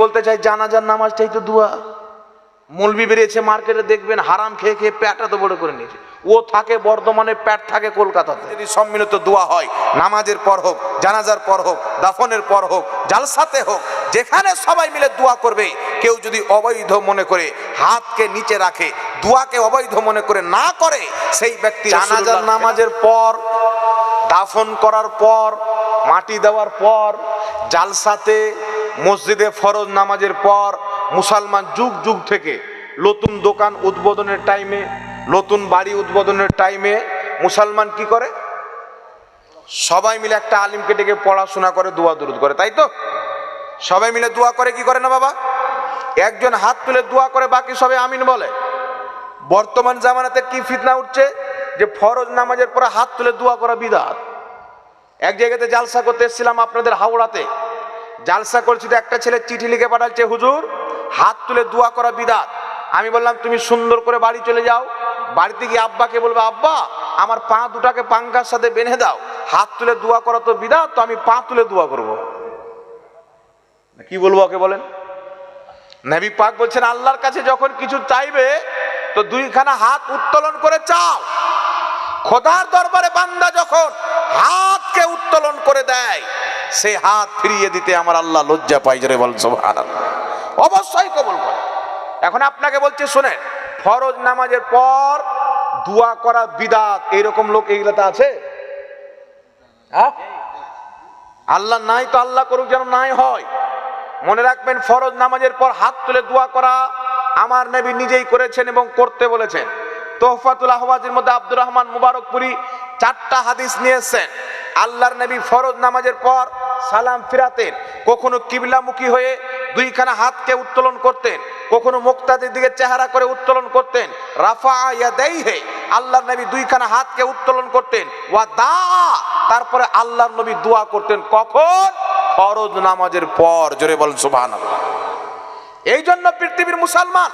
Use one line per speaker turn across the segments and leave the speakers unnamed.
বলতে চায় জানাজার নামাজটাই তো দোয়া। মলবি বেরিয়েছে মার্কেটে দেখবেন হারাম খেয়ে খেয়ে প্যাটটা তো বড় করে নিয়েছে। ও থাকে বর্ধমানে প্যাট থাকে কলকাতাতে। যদি সম্মিলিত দোয়া হয় নামাজের পর হোক জানাজার পর হোক দাফনের পর হোক জালসাতে হোক যেখানে সবাই মিলে দোয়া করবে কেউ যদি অবৈধ মনে করে হাতকে নিচে রাখে দোয়াকে অবৈধ মনে করে না করে সেই ব্যক্তি জানাজার নামাজের পর দাফন করার পর মাটি দেওয়ার পর জালসাতে মসজিদে ফরজ নামাজের পর মুসলমান যুগ যুগ থেকে নতুন দোকান উদ্বোধনের টাইমে নতুন বাড়ি উদ্বোধনের টাইমে মুসলমান কি করে? সবাই মিলে একটা আলিমকে ডেকে পড়াশোনা করে, দোয়া দুরুদ করে, তাই তো? সবাই মিলে দোয়া করে কি করে না বাবা? একজন হাত তুলে দোয়া করে, বাকি সবাই আমিন বলে। বর্তমান জামানাতে কি ফিতনা উঠছে? যে ফরজ নামাজের পরে হাত তুলে দোয়া করা বিদাত। এক জায়গাতে জালসা করতে এসেছিলাম আপনাদের হাওড়াতে। জালসা করছি তো একটা ছেলে চিঠি লিখে পাঠাচ্ছে, হুজুর, হাত তুলে দোয়া করা বিদাত। আমি বললাম, তুমি সুন্দর করে বাড়ি চলে যাও। বাড়িতে গিয়ে আব্বাকে বলবে, আব্বা, আমার পা দুটাকে পাঙ্কার সাথে বেঁধে দাও। হাত তুলে দোয়া করা তো বিদাত, তো আমি পা তুলে দোয়া করব। কি বলব ওকে বলেন? নবী পাক বলছেন, আল্লাহর কাছে যখন কিছু চাইবে, তো দুইখানা হাত উত্তোলন করে চাও। খোদার দরবারে বান্দা যখন হাতকে উত্তোলন করে দেয় সে হাত ফিরিয়ে দিতে আমার আল্লাহ লজ্জা পাই জরে বল অবশ্যই কবল করে। এখন আপনাকে বলছে, শুনেন, ফরজ নামাজের পর দোয়া করা বিদাত, এরকম লোক এইগুলাতে আছে? হ্যাঁ? আল্লাহ নাই তো আল্লাহ করুক যেন নাই হয়। মনে রাখবেন, ফরজ নামাজের পর হাত তুলে দোয়া করা আমার নবী নিজেই করেছেন এবং করতে বলেছেন। তোহফাতুল আহওয়াজের মধ্যে আব্দুর রহমান মুবারকপুরি চারটা হাদিস নিয়ে এসেছেন আল্লাহর নবী ফরজ নামাজের পর সালাম ফিরাতেন। কখনো কিবলামুখী হয়ে দুইখানা হাতকে উত্তোলন করতেন। কখনো মুক্তাদের দিকে চেহারা করে উত্তোলন করতেন। রাফা ইয়া দেই হে আল্লাহর নবী দুইখানা হাতকে উত্তোলন করতেন। ওয়া দা, তারপরে আল্লাহর নবী দোয়া করতেন। কখন? ফরজ নামাজের পর। জোরে বলেন সুবহানাল্লাহ। এই জন্য পৃথিবীর মুসলমান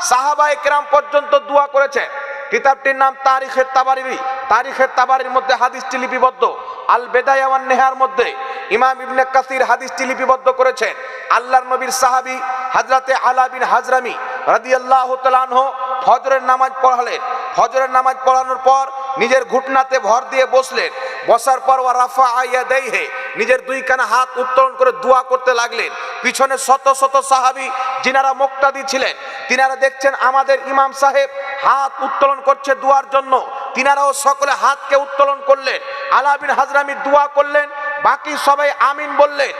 সাহাবায়ে কেরাম পর্যন্ত দোয়া করেছেন কিতাবটির নাম তারিখের তাবারিরি। তারিখের তাবারির মধ্যে হাদিসটি লিপিবদ্ধ। আল বেদায়া ওয়ান নেহার মধ্যে ইমাম ইবনে কাসির হাদিসটি লিপিবদ্ধ করেছেন। আল্লাহর নবীর সাহাবী হাজরাতে আলা বিন হাজরামি রাদিয়াল্লাহু তাআলা আনহু ফজরের নামাজ পড়ালেন। ফজরের নামাজ পড়ানোর পর নিজের ঘুটনাতে ভর দিয়ে বসলেন। বসার পর ওয়া রাফা আইয়া দেইহে নিজের দুই কানা হাত উত্তোলন করে দোয়া করতে লাগলেন। পিছনে শত শত সাহাবি যিনারা মুক্তাদি ছিলেন, তিনারা দেখছেন আমাদের ইমাম সাহেব হাত উত্তোলন করছে দোয়ার জন্য। তিনারাও সকলে হাতকে উত্তোলন করলেন। আলাবিন হাজরামি দোয়া করলেন, বাকি সবাই আমিন বললেন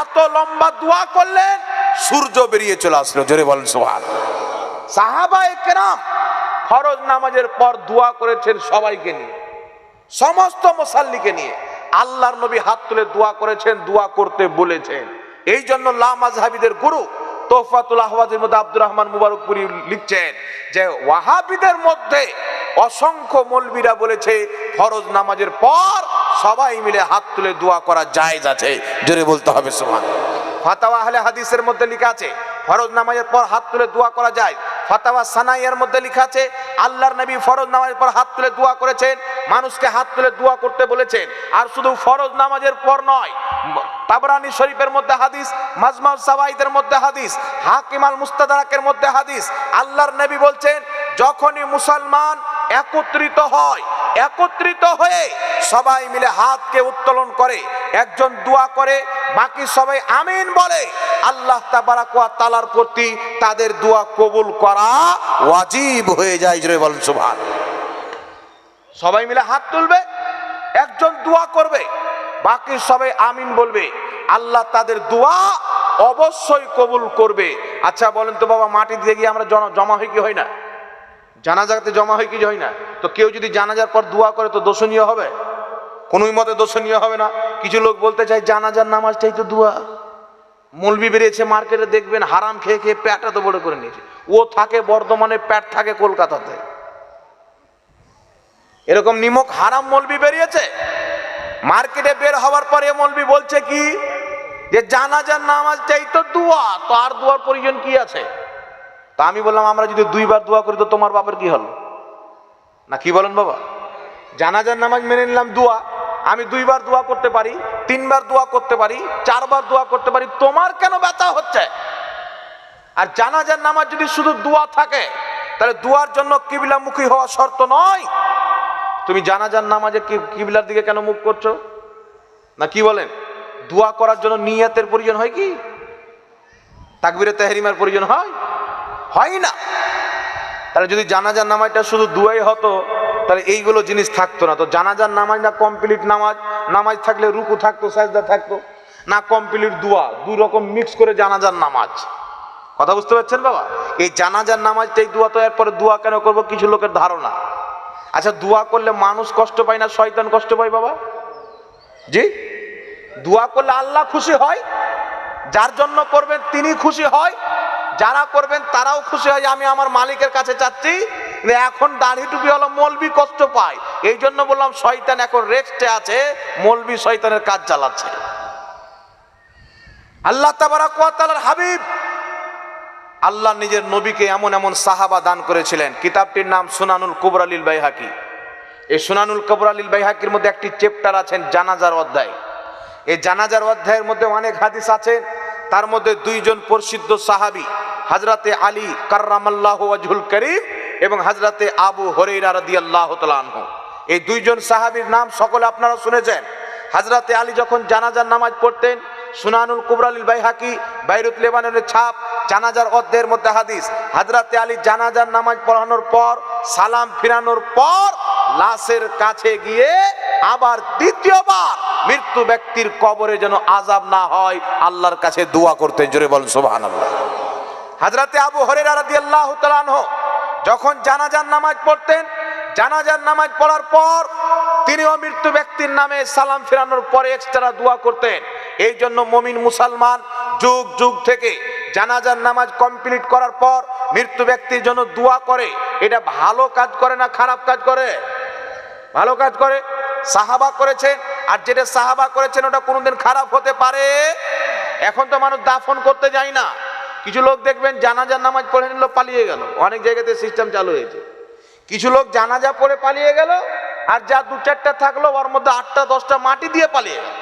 এত লম্বা দোয়া করলেন, সূর্য বেরিয়ে চলে আসলো, জোরে বলেন সোহান সাহাবায়ে কেরাম ফরজ নামাজের পর দোয়া করেছেন সবাইকে নিয়ে, সমস্ত মুসাল্লিকে নিয়ে। আল্লাহর নবী হাত তুলে দোয়া করেছেন, দোয়া করতে বলেছেন। এই জন্য লামাজহাবিদের গুরু তোফাতুল আহওয়াজের মধ্যে আব্দুর রহমান মুবারকপুরি লিখছেন যে, ওয়াহাবিদের মধ্যে অসংখ্য মলবিরা বলেছে, ফরজ নামাজের পর সবাই মিলে হাত তুলে দোয়া করা জায়েজ আছে। জোরে বলতে হবে সোমান ফাতাওয়া আহলে হাদিসের মধ্যে লেখা আছে, ফরজ নামাজের পর হাত তুলে দোয়া করা যায় ফাতাওয়া সানাইয়ের মধ্যে লেখা আছে, আল্লাহর নবী ফরজ নামাজের পর হাত তুলে দোয়া করেছেন, মানুষকে হাত তুলে দোয়া করতে বলেছেন। আর শুধু ফরজ নামাজের পর নয়, তাবরানি শরীফের মধ্যে হাদিস মাজমাউ সাওয়াইদের মধ্যে হাদিস, হাকিম আল মুস্তাদারাকের মধ্যে হাদিস। আল্লাহর নবী বলছেন, যখনই মুসলমান একত্রিত হয়। একত্রিত হয়ে সবাই মিলে হাতকে উত্তোলন করে, একজন দোয়া করে, বাকি সবাই আমিন বলে। আল্লাহ তাবারাকুয়া তালার প্রতি তাদের দোয়া কবুল করা ওয়াজিব হয়ে যায়, জোরে বলেন সুবহান সবাই মিলে হাত তুলবে, একজন দোয়া করবে, বাকি সবাই আমিন বলবে। আল্লাহ তাদের দোয়া অবশ্যই কবুল করবে। আচ্ছা বলেন তো বাবা মাটি দিয়ে গিয়ে আমরা জমা হই কি হয় না? জানাজাতে জমা হয় কি হয় না? তো কেউ যদি জানাজার পর দোয়া করে তো দোষণীয় হবে? কোনোই মতে দোষণীয় হবে না। কিছু লোক বলতে চায়, জানাজার নামাজটাই তো দোয়া। মলবি বেরিয়েছে মার্কেটে, দেখবেন হারাম খেয়ে খেয়ে প্যাটটা তো বড় করে নিয়েছে। ও থাকে, বর্ধমানে প্যাট থাকে কলকাতাতে। এরকম নিমক হারাম মলবি বেরিয়েছে? মার্কেটে বের হওয়ার পরে মলবি বলছে কি? যে জানাজার নামাজটাই তো দোয়া। তো আর দোয়ার প্রয়োজন কি আছে? তা আমি বললাম, আমরা যদি দুইবার দোয়া করি তো তোমার বাপের কি হলো? না, কি বলেন বাবা? জানাজার নামাজ মেনে নিলাম দোয়া। আমি দুইবার দোয়া করতে পারি, তিনবার দোয়া করতে পারি, চারবার দোয়া করতে পারি, তোমার কেন ব্যথা হচ্ছে? আর জানাজার নামাজ যদি শুধু দোয়া থাকে, তাহলে দোয়ার জন্য কিবিলামুখী হওয়া শর্ত নয়। তুমি জানাজার নামাজে কিবলার দিকে কেন মুখ করছ? না, কি বলেন? দোয়া করার জন্য নিয়াতের প্রয়োজন হয় কি? তাকবিরে তেহরিমার প্রয়োজন হয়? হয় না। তাহলে যদি জানাজার নামাজটা শুধু দুয়াই হতো, তাহলে এইগুলো জিনিস থাকতো না। তো জানাজার নামাজ না কমপ্লিট নামাজ? নামাজ থাকলে রুকু থাকতো, সাজদা থাকতো, না কমপ্লিট দোয়া? দুই রকম মিক্স করে জানাজার নামাজ। কথা বুঝতে পারছেন বাবা? এই জানাজার নামাজটাই দোয়া, তো এরপরে দোয়া কেন করব? কিছু লোকের ধারণা। আচ্ছা দোয়া করলে মানুষ কষ্ট পায় না, শয়তান কষ্ট পায় বাবা? জি? দোয়া করলে আল্লাহ খুশি হয়, যার জন্য করবেন তিনি খুশি হয় যারা করবেন তারাও খুশি হয়, আমি আমার মালিকের কাছে চাচ্ছি এখন দাড়ি টুপি হলো মলবি কষ্ট পায়। এই জন্য বললাম, শয়তান এখন রেস্টে আছে, মলবি শয়তানের কাজ চালাচ্ছে। আল্লাহ তাবারাকার হাবিব আল্লাহ নিজের নবীকে এমন এমন সাহাবা দান করেছিলেন। কিতাবটির নাম সুনানুল কুবরালিল বাইহাকি। এই সুনানুল কুবরালিল বাইহাকির মধ্যে একটি চ্যাপ্টার আছেন জানাজার অধ্যায়। এই জানাজার অধ্যায়ের মধ্যে অনেক হাদিস আছেন তার মধ্যে দুইজন প্রসিদ্ধ সাহাবি হাজরাতে আলী কার্রামাল্লাহ ওয়াজহুল করিম এবং হাজরাতে আবু হরেইরা রাদিয়াল্লাহু তাআলা আনহু। এই দুইজন সাহাবীর নাম সকলে আপনারা শুনেছেন। হাজরাতে আলী যখন জানাজার নামাজ পড়তেন, সুনানুল কুবরালিল বাইহাকি, বাইরুত লেবাননের ছাপ, জানাজার অর্ধের মধ্যে হাদিস হাজরাতে আলী জানাজার নামাজ পড়ানোর পর, সালাম ফিরানোর পর, লাশের কাছে গিয়ে আবার দ্বিতীয়বার মৃত্যু ব্যক্তির কবরে যেন আজাব না হয়, আল্লাহর কাছে দোয়া করতেন, জোরে বলেন, সুবহানাল্লাহ। হাজরাতে আবু হরেরা যখন জানাজার নামাজ পড়তেন, জানাজার নামাজ পড়ার পর তিনিও মৃত্যু ব্যক্তির নামে সালাম ফেরানোর পরে এক্সট্রা দোয়া করতেন। এই জন্য মমিন মুসলমান যুগ যুগ থেকে জানাজার নামাজ কমপ্লিট করার পর মৃত্যু ব্যক্তির জন্য দোয়া করে। এটা ভালো কাজ করে না খারাপ কাজ করে? ভালো কাজ করে? সাহাবা করেছেন আর যেটা সাহাবা করেছেন ওটা কোনোদিন খারাপ হতে পারে। এখন তো মানুষ দাফন করতে যায় না। কিছু লোক দেখবেন জানাজার নামাজ পড়ে নিল, পালিয়ে গেল। অনেক জায়গাতে সিস্টেম চালু হয়েছে। কিছু লোক জানাজা পড়ে পালিয়ে গেল, আর যা দু চারটা থাকল, ওর মধ্যে আটটা, দশটা মাটি দিয়ে পালিয়ে গেল।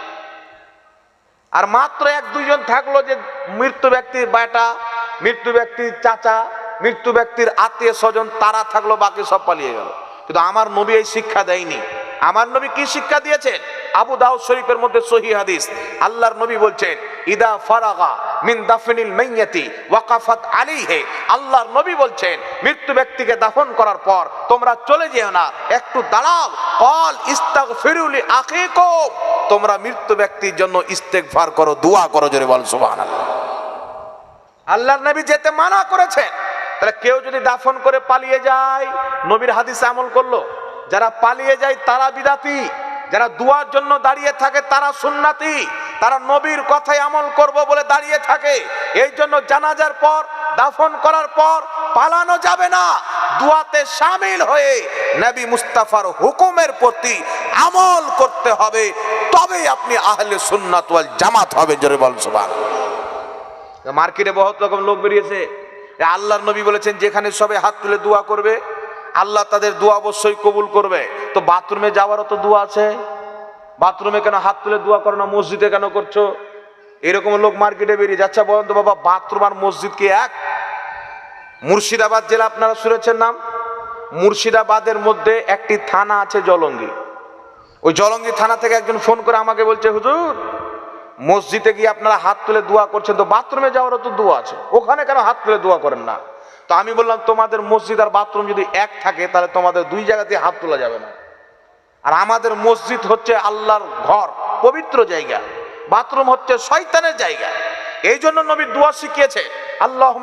আর মাত্র এক, দুইজন থাকল যে মৃত্যু ব্যক্তির বেটা, মৃত্যু ব্যক্তির চাচা, মৃত্যু ব্যক্তির আত্মীয় স্বজন, তারা থাকল, বাকি সব পালিয়ে গেল। কিন্তু আমার নবী এই শিক্ষা দেয়নি। আমার নবী কি শিক্ষা দিয়েছেন? আবু দাউদ শরীফের মধ্যে সহি হাদিস। আল্লাহর নবী বলছেন, ইদা ফারাগা মিন দাফনিল মাইয়াতি ওয়াকাফাত আলাইহি। আল্লাহর নবী বলছেন, মৃত্যু ব্যক্তিকে দাফন করার পর তোমরা চলে যেও না। একটু দাঁড়াও। কল ইস্তাগফিরু লি আখিকুম। তোমরা মৃত্যু ব্যক্তির জন্য ইস্তেগফার করো, দোয়া করো জোরে বল সুবহানাল্লাহ। আল্লাহর নবী যেতে মানা করেছেন। তাহলে কেউ যদি দাফন করে পালিয়ে যায়, নবীর হাদিস আমল করল। যারা পালিয়ে যায় তারা বিদাতি। যারা দুয়ার জন্য দাঁড়িয়ে থাকে, তারা সুন্নাতি, তারা নবীর কথায় আমল করব বলে দাঁড়িয়ে থাকে। এই জন্য জানাজার পর, দাফন করার পর পালানো যাবে না। দুয়াতে সামিল হয়ে নবী মুস্তাফার হুকুমের প্রতি আমল করতে হবে। তবে আপনি আহলে সুন্নাত ওয়াল জামাত হবে, জোরে বল সুবহানাল্লাহ। মার্কেটে বহুত রকম লোক বেরিয়েছে। আল্লাহর নবী বলেছেন, যেখানে সবে হাত তুলে দোয়া করবে আল্লাহ তাদের দোয়া অবশ্যই কবুল করবে। তো বাথরুমে যাওয়ারও তো দোয়া আছে। বাথরুমে কেন হাত তুলে দোয়া করো না, মসজিদে কেন করছ? এরকম লোক মার্কেটে বেরিয়ে যাচ্ছে। বলেন তো বাবা, বাথরুম আর মসজিদ কি এক? মুর্শিদাবাদ জেলা আপনারা শুনেছেন নাম? মুর্শিদাবাদের মধ্যে একটি থানা আছে জলঙ্গি। ওই জলঙ্গি থানা থেকে একজন ফোন করে আমাকে বলছে, হুজুর, মসজিদে গিয়ে আপনারা হাত তুলে দোয়া করছেন, তো বাথরুমে যাওয়ারও তো দোয়া আছে। ওখানে কেন হাত তুলে দোয়া করেন না? তো আমি বললাম, তোমাদের মসজিদ আর বাথরুম যদি এক থাকে, তাহলে তোমাদের দুই জায়গাতে হাত তোলা যাবে না। আর আমাদের মসজিদ হচ্ছে আল্লাহর ঘর, পবিত্র জায়গা। বাথরুম হচ্ছে শয়তানের জায়গা। এই জন্য নবী দোয়া শিখিয়েছে আল্লাহ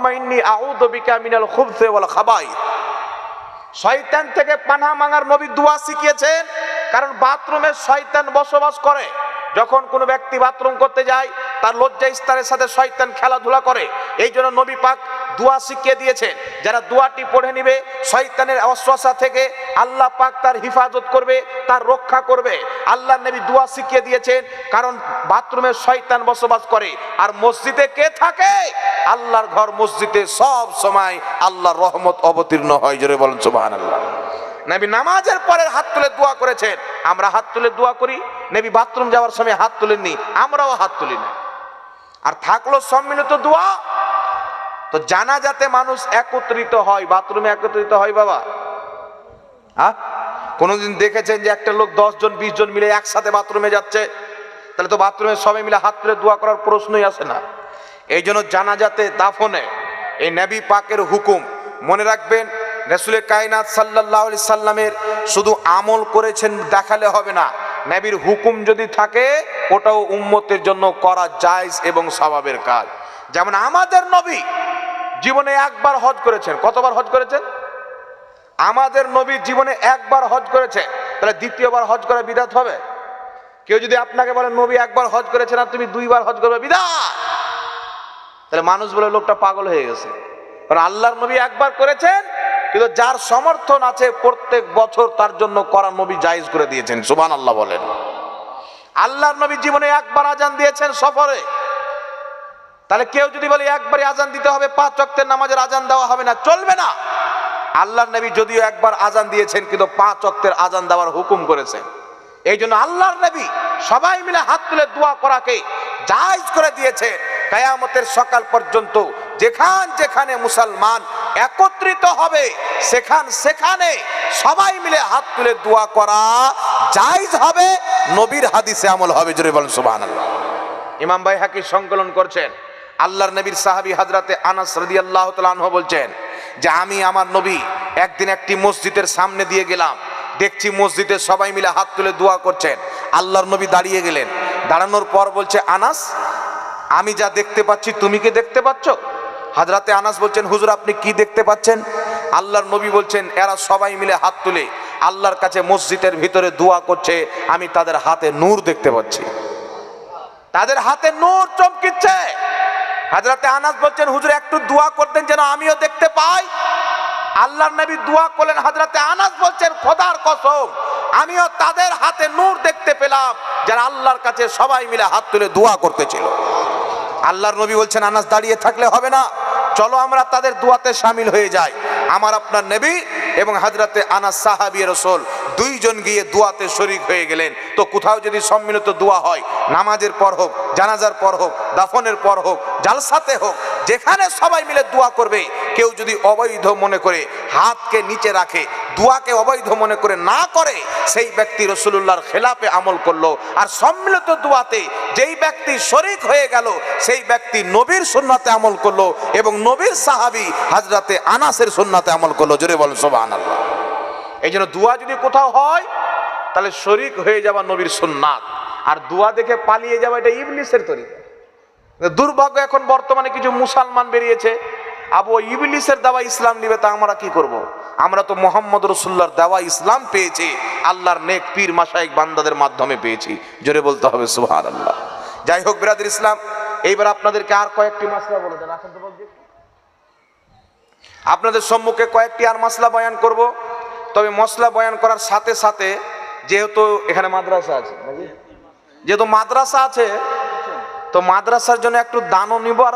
মিনাল খাবাইথ শয়তান থেকে পানা মাঙার নবী দোয়া শিখিয়েছেন কারণ বাথরুমে শয়তান বসবাস করে। যখন কোনো ব্যক্তি বাথরুম করতে যায়, তার লজ্জা ইস্তারের সাথে শয়তান খেলাধুলা করে। এই জন্য নবী পাক দোয়া শিখিয়ে দিয়েছেন যারা দোয়াটি পড়ে নিবে, শয়তানের অশ্বাসা থেকে আল্লাহ পাক তার হিফাজত করবে, তার রক্ষা করবে। আল্লাহ নবী দোয়া শিখিয়ে দিয়েছেন, কারণ বাথরুমে শয়তান বসবাস করে। আর মসজিদে কে থাকে? আল্লাহর ঘর মসজিদে সব সময় আল্লাহর রহমত অবতীর্ণ হয়। জোরে বলেন, সুবহানাল্লাহ। নবী নামাজের পরের হাত তুলে দোয়া করেছেন। আমরা হাত তুলে দোয়া করি। নবী বাথরুম যাওয়ার সময় হাত তুলেননি, আমরাও হাত তুলি না আর থাকল সম্মিলিত দোয়া তো জানা যাতে মানুষ একত্রিত হয়, বাথরুমে একত্রিত হয় বাবা। হ্যাঁ কোনোদিন দেখেছেন যে একটা লোক দশ জন বিশ জন মিলে একসাথে বাথরুমে যাচ্ছে? তাহলে তো বাথরুমে সবাই মিলে হাত তুলে দোয়া করার প্রশ্নই আসে না। এই জন্য জানাজাতে দাফনে এই নবী পাকের হুকুম। মনে রাখবেন, রসুল কায়নাত সাল্লাহ সাল্লামের শুধু আমল করেছেন দেখালে হবে না। নবীর হুকুম যদি থাকে, ওটাও উম্মতের জন্য করা জায়জ এবং স্বভাবের কাজ। যেমন আমাদের নবী জীবনে একবার হজ করেছেন। কতবার হজ করেছেন? আমাদের নবী জীবনে একবার হজ করেছে। তাহলে দ্বিতীয়বার হজ করা বিদাত হবে? কেউ যদি আপনাকে বলে, নবী, একবার হজ করেছেন আর তুমি দুইবার হজ করবে, বিদাত! তাহলে মানুষ বলে, লোকটা পাগল হয়ে গেছে। কারণ আল্লাহর নবী একবার করেছেন, কিন্তু যার সমর্থন আছে প্রত্যেক বছর তার জন্য করা নবী জায়েজ করে দিয়েছেন। সুবান আল্লাহ বলেন। আল্লাহর নবী জীবনে একবার আজান দিয়েছেন সফরে। তাহলে কেউ যদি বলে, একবারই আজান দিতে হবে, পাঁচ ওয়াক্তের নামাজের আজান দেওয়া হবে না। চলবে না। আল্লাহর নবী যদিও একবার আজান দিয়েছেন, কিন্তু পাঁচ ওয়াক্তের আজান দেওয়ার হুকুম করেছেন। এই জন্য আল্লাহর নবী সবাই মিলে হাত তুলে দোয়া করাকে জায়েজ করে দিয়েছে কায়ামতের সকাল পর্যন্ত যেখান যেখানে মুসলমান একত্রিত হবে, সেখান সেখানে সবাই মিলে হাত তুলে দোয়া করা জায়জ হবে। নবীর হাদিসে আমল হবে, জোরে সুবহানাল্লাহ। ইমাম ভাই হাকি সংকলন করছেন। আল্লাহর নবীর সাহাবী হাজরাতে আনাস রাদিয়াল্লাহু আল্লাহ আনহু বলছেন যে আমি আমার নবী একদিন একটি মসজিদের সামনে দিয়ে গেলাম। দেখছি মসজিদে সবাই মিলে হাত তুলে দোয়া করছেন। আল্লাহর নবী দাঁড়িয়ে গেলেন। দাঁড়ানোর পর বলছে, আনাস, আমি যা দেখতে পাচ্ছি তুমি কি দেখতে পাচ্ছ? হাজরাতে আনাস বলছেন, হুজুর, আপনি কি দেখতে পাচ্ছেন? আল্লাহর নবী বলছেন, এরা সবাই মিলে হাত তুলে আল্লাহর কাছে মসজিদের ভিতরে দোয়া করছে। আমি তাদের হাতে নূর দেখতে পাচ্ছি। তাদের হাতে নূর চমকিচ্ছে। হাজরাতে আনাস বলছেন, হুজুর, একটু দোয়া করতেন যেন আমিও দেখতে পাই। আল্লাহর নবী দোয়া করলেন, হাজরাতে আনাস বলছেন, খোদার কসম, আমিও তাদের হাতে নূর দেখতে পেলাম। যারা আল্লাহর কাছে সবাই মিলে হাত তুলে দোয়া করতেছিল। আল্লাহর নবী বলছেন, আনাস, দাঁড়িয়ে থাকলে হবে না। চলো আমরা তাদের দোয়াতে সামিল হয়ে যাই। আমার আপনার নবী এবং হাজরাতে আনাস সাহাবি রসোল দুইজন গিয়ে দোয়াতে শরিক হয়ে গেলেন। তো কোথাও যদি সম্মিলিত দোয়া হয়, নামাজের পর হোক, জানাজার পর হোক, দাফনের পর হোক, জালসাতে হোক, যেখানে সবাই মিলে দোয়া করবে, কেউ যদি অবৈধ মনে করে হাতকে নিচে রাখে, দোয়াকে অবৈধ মনে করে না করে, সেই ব্যক্তি রসুল্লাহর খেলাপে আমল করল। আর সম্মিলিত দোয়াতে যেই ব্যক্তি শরিক হয়ে গেল, সেই ব্যক্তি নবীর সুন্নাতে আমল করল এবং নবীর সাহাবি হাজরাতে আনাসের সুন্নাতে আমল করল। জোরে বলেন সোবাহ আল্লাহ এই জন্য দোয়া যদি কোথাও হয়, তাহলে শরিক হয়ে যাওয়া নবীর সুন্নাত। আর দোয়া দেখে পালিয়ে যাওয়া এটা ইবলিসের তরিকা। দুর্ভাগ্য এখন বর্তমানে কিছু মুসলমান বেরিয়েছে। আবু ইবলিসের দেওয়া ইসলাম নিবে, তা আমরা কি করব। আমরা তো মোহাম্মদ রসুল্লার দেওয়া ইসলাম পেয়েছি, আল্লাহর নেক পীর মাসাইক বান্দাদের মাধ্যমে পেয়েছি। জোরে বলতে হবে সুহান আল্লাহ যাই হোক বিরাদের ইসলাম, এইবার আপনাদেরকে আর কয়েকটি মাসলা বলে দেন। আপনাদের সম্মুখে কয়েকটি আর মশলা বয়ান করব। তবে মশলা বয়ান করার সাথে সাথে যেহেতু এখানে মাদ্রাসা আছে? যেহেতু মাদ্রাসা আছে, তো মাদ্রাসার জন্য একটু দানও নিব আর